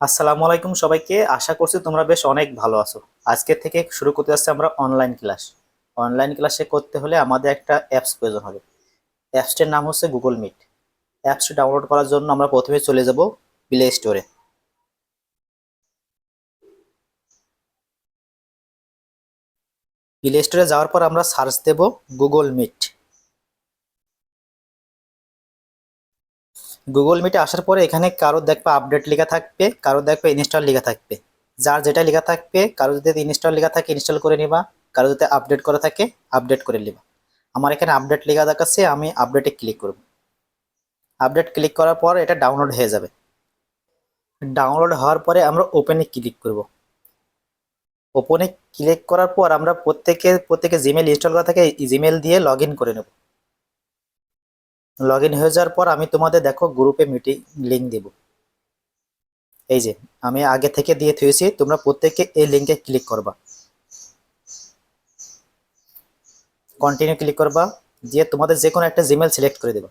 আসসালামু আলাইকুম সবাইকে। আশা করছি তোমরা বেশ অনেক ভালো আছো। আজকে থেকে শুরু করতে যাচ্ছি আমরা অনলাইন ক্লাস অনলাইন ক্লাসে করতে হলে আমাদের একটা অ্যাপস প্রয়োজন হবে। অ্যাপসটির নাম হচ্ছে গুগল মিট অ্যাপসটি ডাউনলোড করার জন্য আমরা প্রথমে চলে যাব প্লে স্টোরে প্লে স্টোরে যাওয়ার পর আমরা সার্চ দেব গুগল মিট গুগল মিটে আসার পরে এখানে কারও দেখবে আপডেট লেখা থাকবে, কারও দেখবে ইনস্টল লেখা থাকবে। যার যেটা লেখা থাকবে, কারও যদি ইনস্টল লেখা থাকে ইনস্টল করে নিবা। কারও যদি আপডেট করা থাকে আপডেট করে নিবা। আমার এখানে আপডেট লেখা দেখাচ্ছে, আমি আপডেটে ক্লিক করব। আপডেট ক্লিক করার পর এটা ডাউনলোড হয়ে যাবে। ডাউনলোড হওয়ার পরে আমরা ওপেনে ক্লিক করব। ওপেনে ক্লিক করার পর আমরা প্রত্যেকে প্রত্যেকে জিমেল ইনস্টল করা থাকে জিমেল দিয়ে লগ করে নেব। লগ ইন হয়ে যাওয়ার পর আমি তোমাদের দেখো গ্রুপে মিটিং লিঙ্ক দেব। এই যে, আমি আগে থেকে দিয়ে থুয়েছি, তোমরা প্রত্যেকে এই লিঙ্কে ক্লিক করবা। কন্টিনিউ ক্লিক করবা, দিয়ে তোমাদের যে কোনো একটা জিমেল সিলেক্ট করে দেবা।